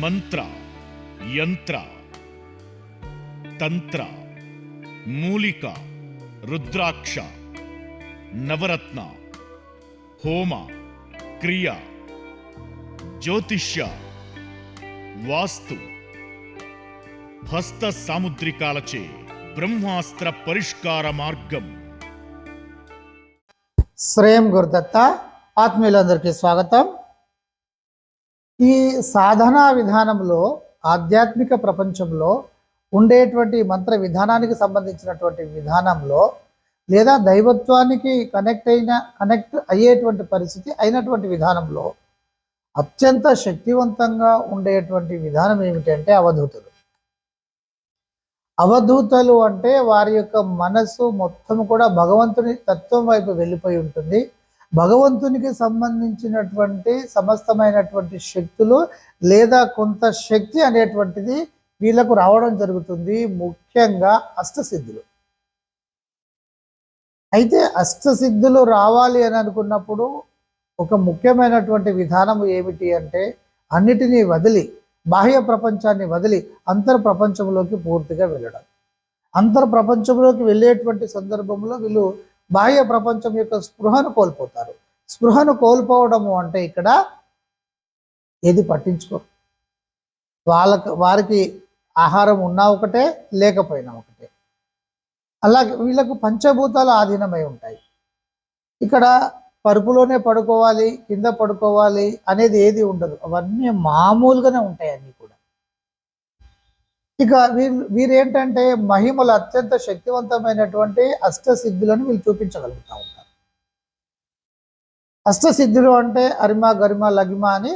మంత్ర యంత్ర తంత్ర మూలిక రుద్రాక్ష నవరత్న హోమ క్రియ జ్యోతిష్య వాస్తు హస్త సాముద్రికాలచే బ్రహ్మాస్త్ర పరిష్కార మార్గం శ్రేయం గురుదత్త ఆత్మీయులందరికీ స్వాగతం ఈ సాధనా విధానంలో ఆధ్యాత్మిక ప్రపంచంలో ఉండేటువంటి మంత్ర విధానానికి సంబంధించినటువంటి విధానంలో లేదా దైవత్వానికి కనెక్ట్ అయిన కనెక్ట్ అయ్యేటువంటి పరిస్థితి అయినటువంటి విధానంలో అత్యంత శక్తివంతంగా ఉండేటువంటి విధానం ఏమిటంటే అవధూతలు. అవధూతలు అంటే వారి యొక్క మనస్సు మొత్తం కూడా భగవంతుని తత్వం వైపు వెళ్ళిపోయి ఉంటుంది. భగవంతునికి సంబంధించినటువంటి సమస్తమైనటువంటి శక్తులు లేదా కొంత శక్తి అనేటువంటిది వీళ్ళకు రావడం జరుగుతుంది. ముఖ్యంగా అష్టసిద్ధులు. అయితే అష్టసిద్ధులు రావాలి అని అనుకున్నప్పుడు ఒక ముఖ్యమైనటువంటి విధానం ఏమిటి అంటే అన్నిటినీ వదిలి బాహ్య ప్రపంచాన్ని వదిలి అంతర్ ప్రపంచంలోకి పూర్తిగా వెళ్ళడం. అంతర్ ప్రపంచంలోకి వెళ్ళేటువంటి సందర్భంలో వీళ్ళు బాహ్య ప్రపంచం యొక్క స్పృహను కోల్పోతారు. స్పృహను కోల్పోవడము అంటే ఇక్కడ ఏది పట్టించుకో వాళ్ళకి వారికి ఆహారం ఉన్నా ఒకటే లేకపోయినా ఒకటే. అలాగే వీళ్ళకు పంచభూతాలు ఆధీనమై ఉంటాయి. ఇక్కడ పరుపులోనే పడుకోవాలి కింద పడుకోవాలి అనేది ఏది ఉండదు. అవన్నీ మామూలుగానే ఉంటాయి అన్నీ. ఇక వీళ్ళు వీరేంటంటే మహిమలు అత్యంత శక్తివంతమైనటువంటి అష్టసిద్ధులను వీళ్ళు చూపించగలుగుతూ ఉంటారు. అష్టసిద్ధులు అంటే అరిమ గరిమ లగిమ అని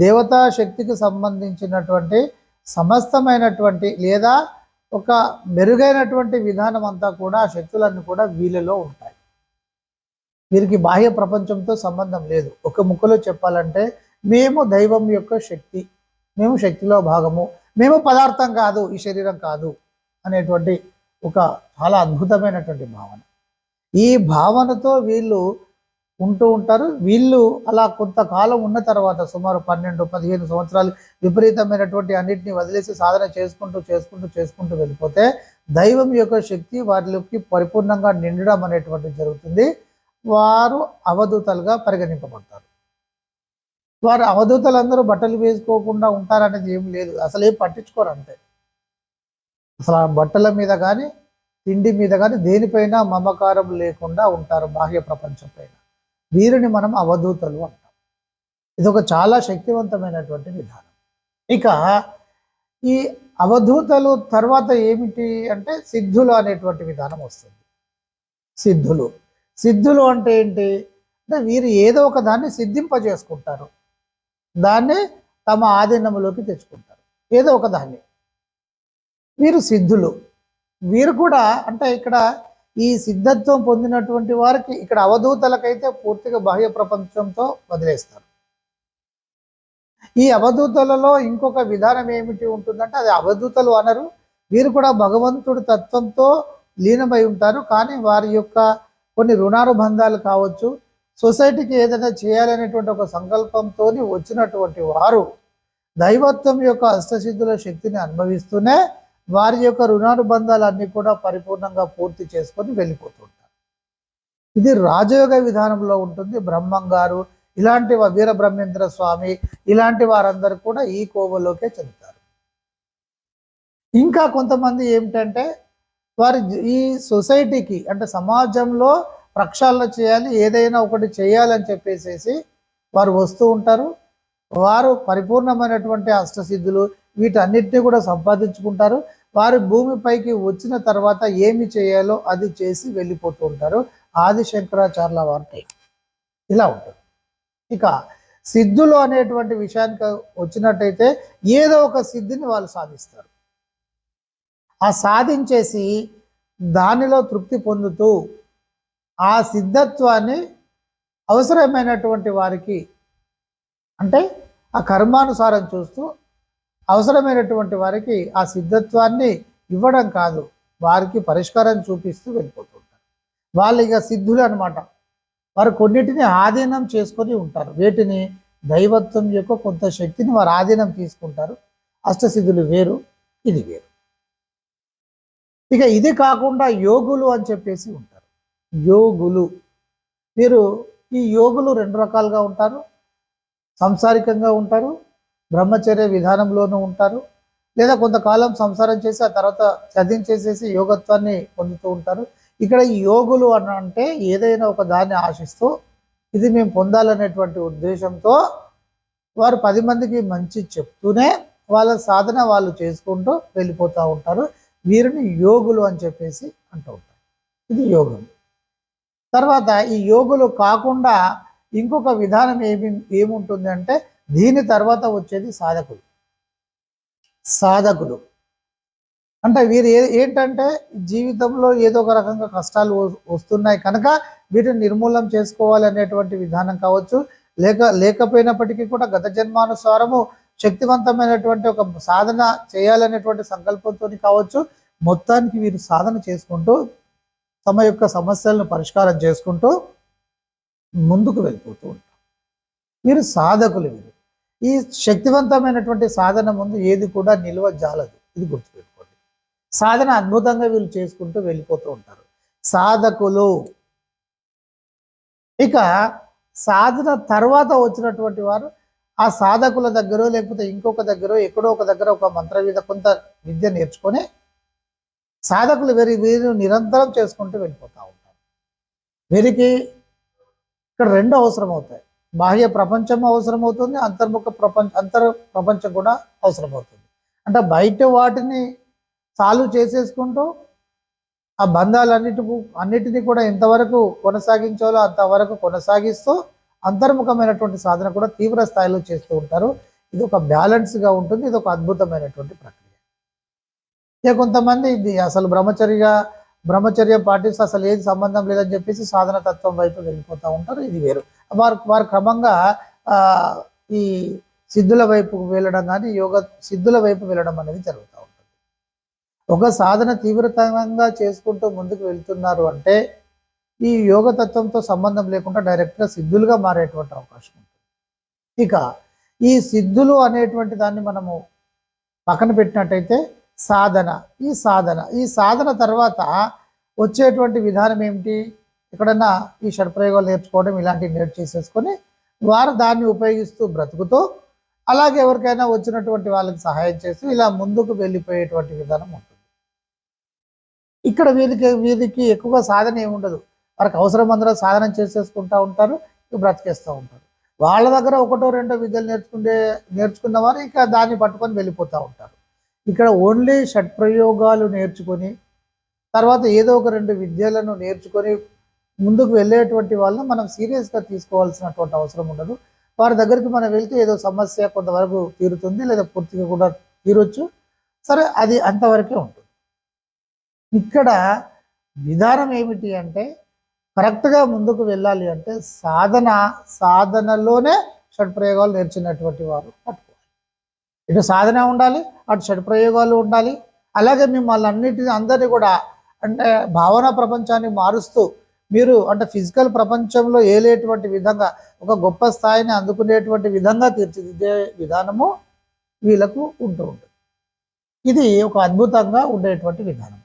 దేవతా శక్తికి సంబంధించినటువంటి సమస్తమైనటువంటి లేదా ఒక మెరుగైనటువంటి విధానం అంతా కూడా ఆ శక్తులన్నీ కూడా వీళ్ళలో ఉంటాయి. వీరికి బాహ్య ప్రపంచంతో సంబంధం లేదు. ఒక ముక్కలో చెప్పాలంటే మేము దైవం యొక్క శక్తి మేము శక్తిలో భాగము. మేము పదార్థం కాదు ఈ శరీరం కాదు అనేటువంటి ఒక చాలా అద్భుతమైనటువంటి భావన. ఈ భావనతో వీళ్ళు ఉంటూ ఉంటారు. వీళ్ళు అలా కొంతకాలం ఉన్న తర్వాత సుమారు పన్నెండు పదిహేను సంవత్సరాలు విపరీతమైనటువంటి అన్నిటిని వదిలేసి సాధన చేసుకుంటూ చేసుకుంటూ చేసుకుంటూ వెళ్ళిపోతే దైవం యొక్క శక్తి వారిలోకి పరిపూర్ణంగా నిండడం అనేటువంటిది జరుగుతుంది. వారు అవధూతలుగా పరిగణింపబడతారు. వారు అవధూతలందరూ బట్టలు వేసుకోకుండా ఉంటారనేది ఏం లేదు. అసలు ఏం పట్టించుకోరు అంతే. అసలు ఆ బట్టల మీద కానీ తిండి మీద కానీ దేనిపైన మమకారం లేకుండా ఉంటారు బాహ్య ప్రపంచం పైన. వీరిని మనం అవధూతలు అంటాం. ఇది ఒక చాలా శక్తివంతమైనటువంటి విధానం. ఇక ఈ అవధూతలు తర్వాత ఏమిటి అంటే సిద్ధులు అనేటువంటి విధానం వస్తుంది. సిద్ధులు. సిద్ధులు అంటే ఏంటి? అంటే వీరు ఏదో ఒక దాన్ని సిద్ధింపజేసుకుంటారు. దాన్ని తమ ఆధీనంలోకి తెచ్చుకుంటారు. ఏదో ఒక దాన్ని. వీరు సిద్ధులు. వీరు కూడా అంటే ఇక్కడ ఈ సిద్ధత్వం పొందినటువంటి వారికి ఇక్కడ అవధూతలకైతే పూర్తిగా బాహ్య ప్రపంచంతో వదిలేస్తారు. ఈ అవధూతలలో ఇంకొక విధానం ఏమిటి ఉంటుందంటే అది అవధూతలు అనరు. వీరు కూడా భగవంతుడి తత్వంతో లీనమై ఉంటారు. కానీ వారి యొక్క కొన్ని రుణానుబంధాలు కావచ్చు సొసైటీకి ఏదైనా చేయాలనేటువంటి ఒక సంకల్పంతో వచ్చినటువంటి వారు దైవత్వం యొక్క అష్టసిద్ధుల శక్తిని అనుభవిస్తూనే వారి యొక్క రుణానుబంధాలన్నీ కూడా పరిపూర్ణంగా పూర్తి చేసుకొని వెళ్ళిపోతుంటారు ఇది రాజయోగ విధానంలో ఉంటుంది. బ్రహ్మం గారు ఇలాంటి వీర వీరబ్రహ్మేంద్ర స్వామి ఇలాంటి వారందరూ కూడా ఈ కోవలోకే చెందుతారు. ఇంకా కొంతమంది ఏమిటంటే వారి ఈ సొసైటీకి అంటే సమాజంలో ప్రక్షాళన చేయాలి ఏదైనా ఒకటి చేయాలని చెప్పేసేసి వారు వస్తూ ఉంటారు. వారు పరిపూర్ణమైనటువంటి అష్టసిద్ధులు వీటన్నిటిని కూడా సంపాదించుకుంటారు. వారు భూమిపైకి వచ్చిన తర్వాత ఏమి చేయాలో అది చేసి వెళ్ళిపోతూ ఉంటారు. ఆది శంకరాచార్యుల వారి ఇలా ఉంటుంది. ఇక సిద్ధులు అనేటువంటి విషయానికి వచ్చినట్టయితే ఏదో ఒక సిద్ధిని వాళ్ళు సాధిస్తారు. ఆ సాధించేసి దానిలో తృప్తి పొందుతూ ఆ సిద్ధత్వాన్ని అవసరమైనటువంటి వారికి అంటే ఆ కర్మానుసారం చూస్తూ అవసరమైనటువంటి వారికి ఆ సిద్ధత్వాన్ని ఇవ్వడం కాదు. వారికి పరిష్కారం చూపిస్తూ వెళ్ళిపోతుంటారు వాళ్ళు ఇక సిద్ధులు అనమాట వారు కొన్నిటిని ఆధీనం చేసుకొని ఉంటారు. వేటిని దైవత్వం యొక్క కొంత శక్తిని వారు ఆధీనం తీసుకుంటారు. అష్టసిద్ధులు వేరు ఇది వేరు. ఇక ఇది కాకుండా యోగులు అని చెప్పేసి ఉంటారు. యోగులు. మీరు ఈ యోగులు రెండు రకాలుగా ఉంటారు. సంసారికంగా ఉంటారు బ్రహ్మచర్య విధానంలోనూ ఉంటారు లేదా కొంతకాలం సంసారం చేసి ఆ తర్వాత చదించేసేసి యోగత్వాన్ని పొందుతూ ఉంటారు. ఇక్కడ ఈ యోగులు అని అంటే ఏదైనా ఒక దాన్ని ఆశిస్తూ ఇది మేము పొందాలనేటువంటి ఉద్దేశంతో వారు పది మందికి మంచి చెప్తూనే వాళ్ళ సాధన వాళ్ళు చేసుకుంటూ వెళ్ళిపోతూ ఉంటారు. వీరిని యోగులు అని చెప్పేసి అంటూ ఉంటారు. ఇది యోగం. తర్వాత ఈ యోగులు కాకుండా ఇంకొక విధానం ఏమి ఏముంటుంది అంటే దీని తర్వాత వచ్చేది సాధకులు. సాధకులు. అంటే వీరు ఏ ఏంటంటే జీవితంలో ఏదో ఒక రకంగా కష్టాలు వస్తున్నాయి కనుక వీటిని నిర్మూలన చేసుకోవాలి అనేటువంటి విధానం కావచ్చు. లేక లేకపోయినప్పటికీ కూడా గత జన్మానుసారము శక్తివంతమైనటువంటి ఒక సాధన చేయాలనేటువంటి సంకల్పంతో కావచ్చు. మొత్తానికి వీరు సాధన చేసుకుంటూ తమ యొక్క సమస్యలను పరిష్కారం చేసుకుంటూ ముందుకు వెళ్ళిపోతూ ఉంటారు. వీరు సాధకులు వీరు. ఈ శక్తివంతమైనటువంటి సాధన ముందు ఏది కూడా నిల్వ జాలదు. ఇది గుర్తుపెట్టుకోండి. సాధన అద్భుతంగా వీళ్ళు చేసుకుంటూ వెళ్ళిపోతూ ఉంటారు. సాధకులు. ఇక సాధన తర్వాత వచ్చినటువంటి వారు ఆ సాధకుల దగ్గర లేకపోతే ఇంకొక దగ్గర ఎక్కడో ఒక దగ్గర ఒక మంత్ర కొంత విద్య నేర్చుకొని సాధకులు వీరి వీరు నిరంతరం చేసుకుంటూ వెళ్ళిపోతూ ఉంటారు. వీరికి ఇక్కడ రెండు అవసరం అవుతాయి బాహ్య ప్రపంచం అవసరం అవుతుంది అంతర్ముఖ ప్రపంచ అంతర్ ప్రపంచం కూడా అవసరం అవుతుంది అంటే బయట వాటిని సాల్వ్ చేసేసుకుంటూ ఆ బంధాలన్నిటి అన్నిటినీ కూడా ఎంతవరకు కొనసాగించాలో అంతవరకు కొనసాగిస్తూ అంతర్ముఖమైనటువంటి సాధన కూడా తీవ్ర స్థాయిలో చేస్తూ ఉంటారు. ఇది ఒక బ్యాలెన్స్గా ఉంటుంది ఇది ఒక అద్భుతమైనటువంటి ప్రక్రియ. ఇక కొంతమంది ఇది అసలు బ్రహ్మచర్యగా బ్రహ్మచర్య పాటిస్తే అసలు ఏది సంబంధం లేదని చెప్పేసి సాధన తత్వం వైపు వెళ్ళిపోతూ ఉంటారు. ఇది వేరు. వారు వారు క్రమంగా ఈ సిద్ధుల వైపు వెళ్ళడం కానీ యోగ సిద్ధుల వైపు వెళ్ళడం అనేది జరుగుతూ ఉంటుంది. ఒక సాధన తీవ్రతంగా చేసుకుంటూ ముందుకు వెళ్తున్నారు అంటే ఈ యోగ తత్వంతో సంబంధం లేకుండా డైరెక్ట్గా సిద్ధులుగా మారేటువంటి అవకాశం ఉంటుంది. ఇక ఈ సిద్ధులు అనేటువంటి దాన్ని మనము పక్కన పెట్టినట్టయితే సాధన. ఈ సాధన. ఈ సాధన తర్వాత వచ్చేటువంటి విధానం ఏమిటి? ఎక్కడన్నా ఈ షడ్ప్రయోగాలు నేర్చుకోవడం ఇలాంటివి నేర్చేసేసుకొని వారు దాన్ని ఉపయోగిస్తూ బ్రతుకుతూ అలాగే ఎవరికైనా వచ్చినటువంటి వాళ్ళకి సహాయం చేస్తూ ఇలా ముందుకు వెళ్ళిపోయేటువంటి విధానం ఉంటుంది. ఇక్కడ వీరికి వీరికి ఎక్కువగా సాధన ఏముండదు వారికి అవసరం అందరూ సాధన చేసేసుకుంటూ ఉంటారు బ్రతికేస్తూ ఉంటారు. వాళ్ళ దగ్గర ఒకటో రెండో విద్యలు నేర్చుకుంటే నేర్చుకున్న వారు ఇక దాన్ని పట్టుకొని వెళ్ళిపోతూ ఉంటారు. ఇక్కడ ఓన్లీ షట్ప్రయోగాలు నేర్చుకొని తర్వాత ఏదో ఒక రెండు విద్యలను నేర్చుకొని ముందుకు వెళ్ళేటువంటి వాళ్ళని మనం సీరియస్గా తీసుకోవాల్సినటువంటి అవసరం ఉండదు. వారి దగ్గరికి మనం వెళ్తే ఏదో సమస్య కొంతవరకు తీరుతుంది లేదా పూర్తిగా కూడా తీరొచ్చు. సరే అది అంతవరకే ఉంటుంది. ఇక్కడ విధానం ఏమిటి అంటే కరెక్ట్గా ముందుకు వెళ్ళాలి అంటే సాధన సాధనలోనే షడ్ప్రయోగాలు నేర్చినటువంటి వారు పట్టుకోవాలి. ఇటు సాధన ఉండాలి అటు షడ్ప్రయోగాలు ఉండాలి. అలాగే మిమ్మల్ని అన్నిటిని అందరినీ కూడా అంటే భావన ప్రపంచాన్ని మారుస్తూ మీరు అంటే ఫిజికల్ ప్రపంచంలో ఏలేటువంటి విధంగా ఒక గొప్ప స్థాయిని అందుకునేటువంటి విధంగా తీర్చిదిద్దే విధానము వీళ్ళకు ఉంటూ ఉంటుంది. ఇది ఒక అద్భుతంగా ఉండేటువంటి విధానం.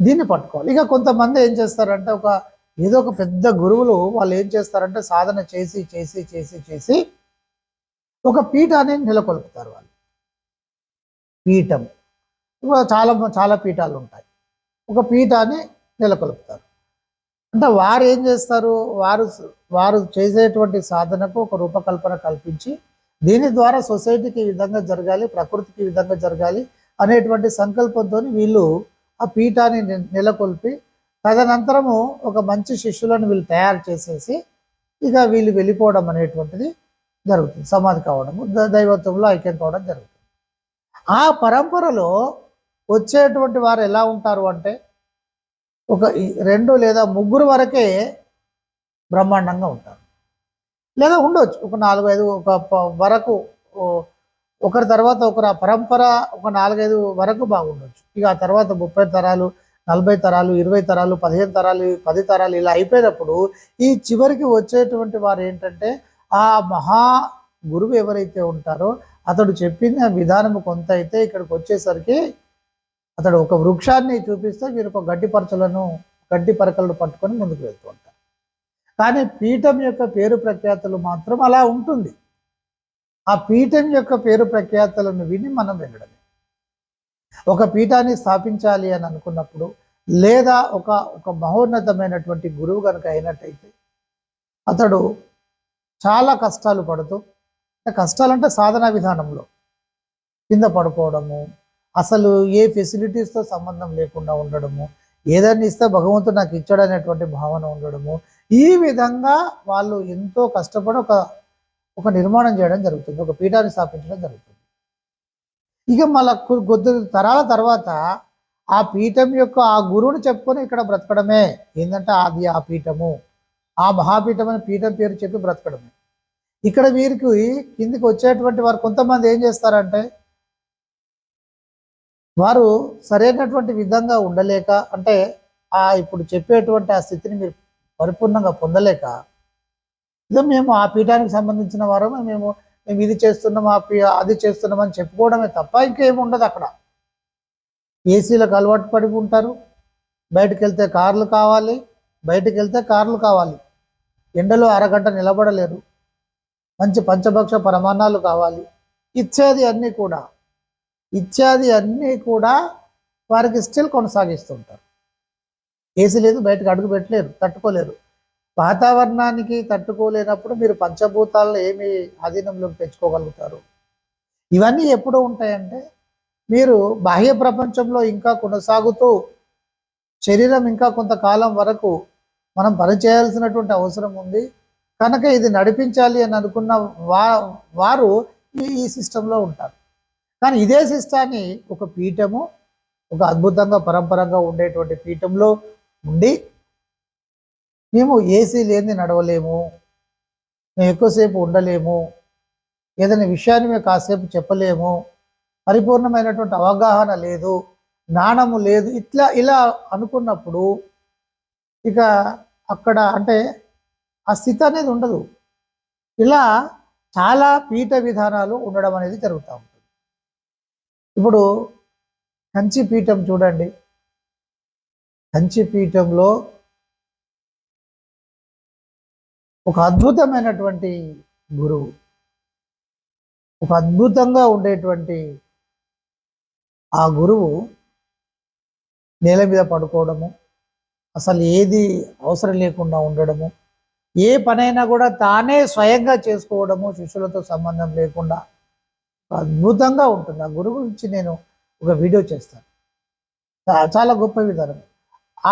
దీన్ని పట్టుకోవాలి. ఇక కొంతమంది ఏం చేస్తారంటే ఒక ఏదో ఒక పెద్ద గురువులు వాళ్ళు ఏం చేస్తారంటే సాధన చేసి చేసి చేసి చేసి ఒక పీఠాన్ని నెలకొల్పుతారు వాళ్ళు. పీఠం. చాలా చాలా పీఠాలు ఉంటాయి ఒక పీఠాన్ని నెలకొల్పుతారు. అంటే వారు ఏం చేస్తారు? వారు వారు చేసేటువంటి సాధనకు ఒక రూపకల్పన కల్పించి దీని ద్వారా సొసైటీకి ఈ విధంగా జరగాలి ప్రకృతికి ఈ విధంగా జరగాలి అనేటువంటి సంకల్పంతో వీళ్ళు ఆ పీఠాన్ని నెలకొల్పి తదనంతరము ఒక మంచి శిష్యులను వీళ్ళు తయారు చేసేసి ఇక వీళ్ళు వెళ్ళిపోవడం అనేటువంటిది జరుగుతుంది. సమాధి కావడము దైవత్వంలో ఐక్యం కావడం జరుగుతుంది. ఆ పరంపరలో వచ్చేటువంటి వారు ఎలా ఉంటారు అంటే ఒక ఈ- రెండు లేదా ముగ్గురు వరకే బ్రహ్మాండంగా ఉంటారు. లేదా ఉండొచ్చు. ఒక నాలుగు ఐదు ఒక ప- వరకు ఒకరి తర్వాత ఒకరు ఆ పరంపర ఒక నాలుగైదు వరకు బాగుండొచ్చు. ఇక ఆ తర్వాత ముప్పై తరాలు నలభై తరాలు ఇరవై తరాలు పదిహేను తరాలు పది తరాలు ఇలా అయిపోయినప్పుడు ఈ చివరికి వచ్చేటువంటి వారు ఏంటంటే ఆ మహా గురువు ఎవరైతే ఉంటారో అతడు చెప్పిన విధానం కొంత అయితే ఇక్కడికి వచ్చేసరికి అతడు ఒక వృక్షాన్ని చూపిస్తే మీరు ఒక గడ్డి పరచలను గడ్డి పరకలను పట్టుకొని ముందుకు వెళ్తూ ఉంటారు. కానీ పీఠం యొక్క పేరు ప్రఖ్యాతులు మాత్రం అలా ఉంటుంది. ఆ పీఠం యొక్క పేరు ప్రఖ్యాతలను విని మనం వెళ్ళడమే ఒక పీఠాన్ని స్థాపించాలి అని అనుకున్నప్పుడు లేదా ఒక ఒక మహోన్నతమైనటువంటి గురువు కనుక అయినట్టయితే అతడు చాలా కష్టాలు పడుతూ కష్టాలంటే సాధనా విధానంలో కింద పడుకోవడము అసలు ఏ ఫెసిలిటీస్తో సంబంధం లేకుండా ఉండడము ఏదైనా ఇస్తే భగవంతుడు నాకు ఇచ్చాడు అనేటువంటి భావన ఉండడము ఈ విధంగా వాళ్ళు ఎంతో కష్టపడి ఒక ఒక నిర్మాణం చేయడం జరుగుతుంది ఒక పీఠాన్ని స్థాపించడం జరుగుతుంది. ఇక మళ్ళా కొద్ది తరాల తర్వాత ఆ పీఠం యొక్క ఆ గురువుని చెప్పుకొని ఇక్కడ బ్రతకడమే. ఏంటంటే అది ఆ పీఠము. ఆ మహాపీఠం అనే పీఠం పేరు చెప్పి బ్రతకడమే. ఇక్కడ వీరికి కిందికి వచ్చేటువంటి వారు కొంతమంది ఏం చేస్తారంటే వారు సరైనటువంటి విధంగా ఉండలేక అంటే ఆ ఇప్పుడు చెప్పేటువంటి ఆ స్థితిని మీరు పరిపూర్ణంగా పొందలేక ఇదో మేము ఆ పీఠానికి సంబంధించిన వారు మేము మేము ఇది చేస్తున్నాం ఆ పీ అది చేస్తున్నాం అని చెప్పుకోవడమే తప్ప ఇంకేమి ఉండదు అక్కడ. ఏసీలకు అలవాటు పడి ఉంటారు. బయటకు వెళ్తే కార్లు కావాలి బయటకు వెళ్తే కార్లు కావాలి. ఎండలో అరగంట నిలబడలేరు. మంచి పంచభక్ష ప్రమాణాలు కావాలి. ఇత్యాది అన్నీ కూడా ఇత్యాది అన్నీ కూడా వారికి స్టిల్ కొనసాగిస్తుంటారు. ఏసీ లేదు బయటకు అడుగు పెట్టలేరు తట్టుకోలేరు. వాతావరణానికి తట్టుకోలేనప్పుడు మీరు పంచభూతాలను ఏమి ఆధీనంలోకి తెచ్చుకోగలుగుతారు ఇవన్నీ ఎప్పుడు ఉంటాయంటే మీరు బాహ్య ప్రపంచంలో ఇంకా కొనసాగుతూ శరీరం ఇంకా కొంతకాలం వరకు మనం పనిచేయాల్సినటువంటి అవసరం ఉంది. కనుక ఇది నడిపించాలి అని అనుకున్న వా వారు ఈ ఈ సిస్టంలో ఉంటారు. కానీ ఇదే సిస్టాన్ని ఒక పీఠము ఒక అద్భుతంగా పరంపరంగా ఉండేటువంటి పీఠంలో ఉండి మేము ఏసీ లేని నడవలేము మేము ఎక్కువసేపు ఉండలేము ఏదైనా విషయాన్ని మేము కాసేపు చెప్పలేము పరిపూర్ణమైనటువంటి అవగాహన లేదు జ్ఞానము లేదు ఇట్లా ఇలా అనుకున్నప్పుడు ఇక అక్కడ అంటే ఆ స్థితి అనేది ఉండదు. ఇలా చాలా పీఠ విధానాలు ఉండడం అనేది జరుగుతూ ఉంటుంది. ఇప్పుడు కంచి పీఠం చూడండి. కంచి పీఠంలో ఒక అద్భుతమైనటువంటి గురువు ఒక అద్భుతంగా ఉండేటువంటి ఆ గురువు నేల మీద పడుకోవడము అసలు ఏది అవసరం లేకుండా ఉండడము ఏ పనైనా కూడా తానే స్వయంగా చేసుకోవడము శిష్యులతో సంబంధం లేకుండా అద్భుతంగా ఉంటుంది. ఆ గురువు గురించి నేను ఒక వీడియో చేస్తాను. చాలా గొప్ప విధానం.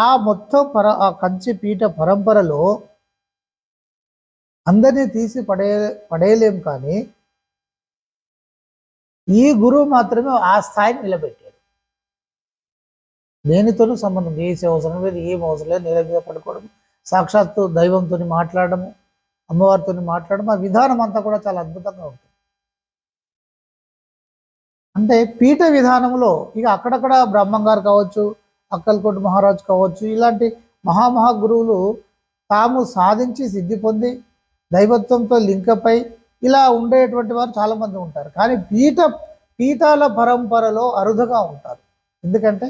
ఆ మొత్తం పర ఆ కంచి పీఠ పరంపరలో అందరినీ తీసి పడే పడేయలేం కానీ ఈ గురువు మాత్రమే ఆ స్థాయిని నిలబెట్టారు దేనితోనూ సంబంధం చేసే అవసరం లేదు ఏం అవసరం లేదు నేల మీద పడుకోవడం సాక్షాత్తు దైవంతో మాట్లాడము అమ్మవారితో మాట్లాడడం ఆ విధానం అంతా కూడా చాలా అద్భుతంగా ఉంటుంది. అంటే పీఠ విధానంలో ఇక అక్కడక్కడ బ్రహ్మంగారు కావచ్చు అక్కల్కోటి మహారాజ్ కావచ్చు ఇలాంటి మహామహా గురువులు తాము సాధించి సిద్ధి పొంది దైవత్వంతో లింకపై ఇలా ఉండేటువంటి వారు చాలామంది ఉంటారు. కానీ పీఠ పీఠాల పరంపరలో అరుదుగా ఉంటారు. ఎందుకంటే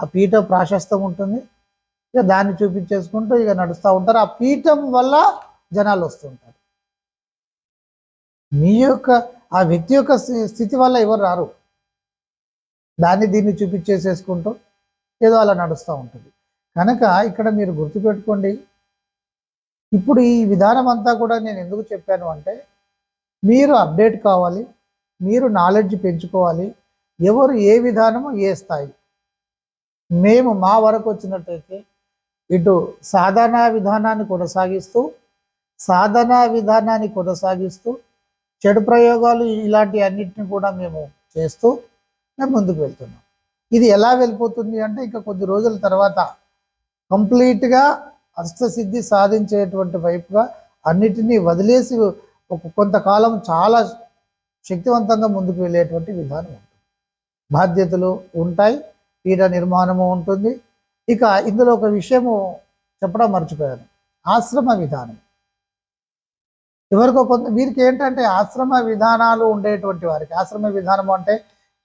ఆ పీఠ ప్రాశస్తం ఉంటుంది ఇక దాన్ని చూపించేసుకుంటూ ఇక నడుస్తూ ఉంటారు. ఆ పీఠం వల్ల జనాలు వస్తుంటారు మీ యొక్క ఆ వ్యక్తి యొక్క స్థి- స్థితి వల్ల ఎవరు రారు. దాన్ని దీన్ని చూపించేసేసుకుంటూ ఏదో అలా నడుస్తూ ఉంటుంది. కనుక ఇక్కడ మీరు గుర్తుపెట్టుకోండి. ఇప్పుడు ఈ విధానం అంతా కూడా నేను ఎందుకు చెప్పాను అంటే మీరు అప్డేట్ కావాలి మీరు నాలెడ్జ్ పెంచుకోవాలి. ఎవరు ఏ విధానము ఏ స్థాయి. మేము మా వరకు వచ్చినట్టయితే ఇటు సాధనా విధానాన్ని కొనసాగిస్తూ సాధనా విధానాన్ని కొనసాగిస్తూ చెడు ప్రయోగాలు ఇలాంటి అన్నిటిని కూడా మేము చేస్తూ మేము ముందుకు వెళ్తున్నాం. ఇది ఎలా వెళ్ళిపోతుంది అంటే ఇంకా కొద్ది రోజుల తర్వాత కంప్లీట్గా అష్టసిద్ధి సాధించేటువంటి వైపుగా అన్నిటినీ వదిలేసి ఒక కొంతకాలం చాలా శక్తివంతంగా ముందుకు వెళ్ళేటువంటి విధానం ఉంటుంది. బాధ్యతలు ఉంటాయి పీఠ నిర్మాణము ఉంటుంది ఇక ఇందులో ఒక విషయము చెప్పడం మర్చిపోయాను. ఆశ్రమ విధానం. ఎవరికో కొంత వీరికి ఏంటంటే ఆశ్రమ విధానాలు ఉండేటువంటి వారికి ఆశ్రమ విధానం అంటే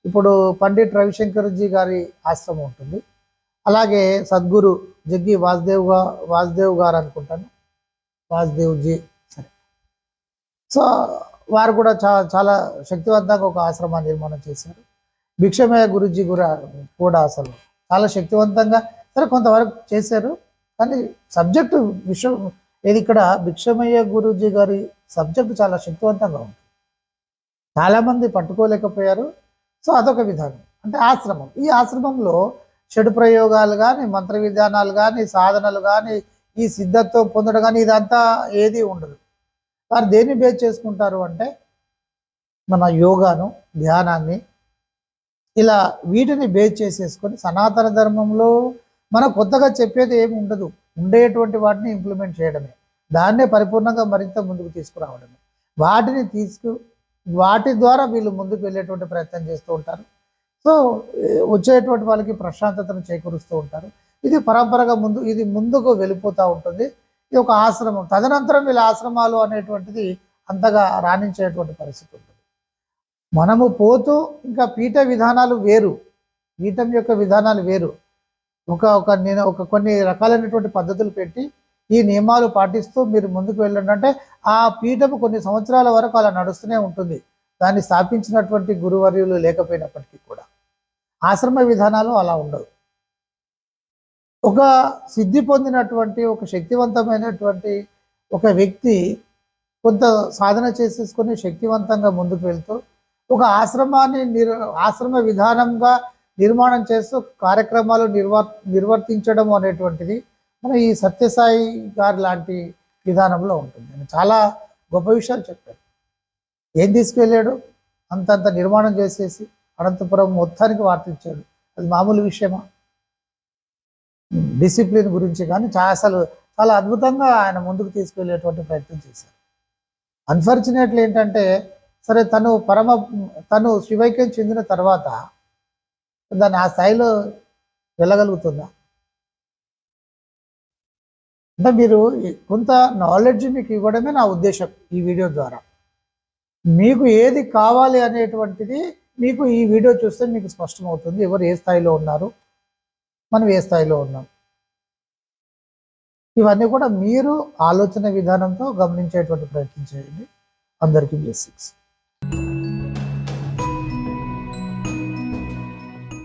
ఇప్పుడు పండిట్ రవిశంకర్జీ గారి ఆశ్రమం ఉంటుంది. అలాగే సద్గురు జగ్గి వాసుదేవ్గా వాసుదేవ్ గారు అనుకుంటాను. వాసుదేవ్ జీ సరే. సో వారు కూడా చా చాలా శక్తివంతంగా ఒక ఆశ్రమాన్ని నిర్మాణం చేశారు. భిక్షమయ గురుజీ కూడా కూడా అసలు చాలా శక్తివంతంగా సరే కొంతవరకు చేశారు. కానీ సబ్జెక్టు విషయం ఇది ఇక్కడ భిక్షమయ్య గురూజీ గారి సబ్జెక్ట్ చాలా శక్తివంతంగా ఉంది. చాలామంది పట్టుకోలేకపోయారు. సో అదొక విధానం. అంటే ఆశ్రమం. ఈ ఆశ్రమంలో చెడు ప్రయోగాలు కానీ మంత్ర విధానాలు కానీ సాధనలు కానీ ఈ సిద్ధత్వం పొందడం కానీ ఇదంతా ఏది ఉండదు. వారు దేన్ని బేస్ చేసుకుంటారు అంటే మన యోగాను ధ్యానాన్ని ఇలా వీటిని బేస్ చేసేసుకొని సనాతన ధర్మంలో మనం కొత్తగా చెప్పేది ఏమి ఉండదు. ఉండేటువంటి వాటిని ఇంప్లిమెంట్ చేయడమే. దాన్నే పరిపూర్ణంగా మరింత ముందుకు తీసుకురావడమే. వాటిని తీసుకు వాటి ద్వారా వీళ్ళు ముందుకు వెళ్ళేటువంటి ప్రయత్నం చేస్తూ ఉంటారు. సో వచ్చేటువంటి వాళ్ళకి ప్రశాంతతను చేకూరుస్తూ ఉంటారు. ఇది పరంపరగా ముందు ఇది ముందుకు వెళ్ళిపోతూ ఉంటుంది. ఇది ఒక ఆశ్రమం. తదనంతరం వీళ్ళ ఆశ్రమాలు అనేటువంటిది అంతగా రాణించేటువంటి పరిస్థితి ఉంటుంది. మనము పోతూ ఇంకా పీఠ విధానాలు వేరు. పీఠం యొక్క విధానాలు వేరు. ఒక ఒక నేను ఒక కొన్ని రకాలైనటువంటి పద్ధతులు పెట్టి ఈ నియమాలు పాటిస్తూ మీరు ముందుకు వెళ్ళండి. అంటే ఆ పీఠం కొన్ని సంవత్సరాల వరకు అలా నడుస్తూనే ఉంటుంది. దాన్ని స్థాపించినటువంటి గురువర్యులు లేకపోయినప్పటికీ కూడా. ఆశ్రమ విధానాలు అలా ఉండవు. ఒక సిద్ధి పొందినటువంటి ఒక శక్తివంతమైనటువంటి ఒక వ్యక్తి కొంత సాధన చేసేసుకొని శక్తివంతంగా ముందుకు వెళ్తూ ఒక ఆశ్రమాన్ని నిర్ ఆశ్రమ విధానంగా నిర్మాణం చేస్తూ కార్యక్రమాలు నిర్వర్ నిర్వర్తించడం అనేటువంటిది మన ఈ సత్యసాయి గారి లాంటి విధానంలో ఉంటుంది. ఆయన చాలా గొప్ప విషయాలు చెప్పారు. ఏం తీసుకెళ్ళాడు? అంతంత నిర్మాణం చేసేసి అనంతపురం మొత్తానికి వార్తించాడు. అది మామూలు విషయమా? డిసిప్లిన్ గురించి కానీ చాలా అసలు చాలా అద్భుతంగా ఆయన ముందుకు తీసుకెళ్ళేటువంటి ప్రయత్నం చేశారు. అన్ఫార్చునేట్లీ ఏంటంటే సరే తను పరమ తను శివైక్యం చెందిన తర్వాత దాన్ని ఆ స్థాయిలో వెళ్ళగలుగుతుందా? అంటే మీరు కొంత నాలెడ్జ్ మీకు ఇవ్వడమే నా ఉద్దేశం ఈ వీడియో ద్వారా. మీకు ఏది కావాలి అనేటువంటిది మీకు ఈ వీడియో చూస్తే మీకు స్పష్టమవుతుంది ఎవరు ఏ స్థాయిలో ఉన్నారు మనం ఏ స్థాయిలో ఉన్నాం. ఇవన్నీ కూడా మీరు ఆలోచన విధానంతో గమనించేటువంటి ప్రయత్నం చేయండి. అందరికీ బ్లెస్సింగ్స్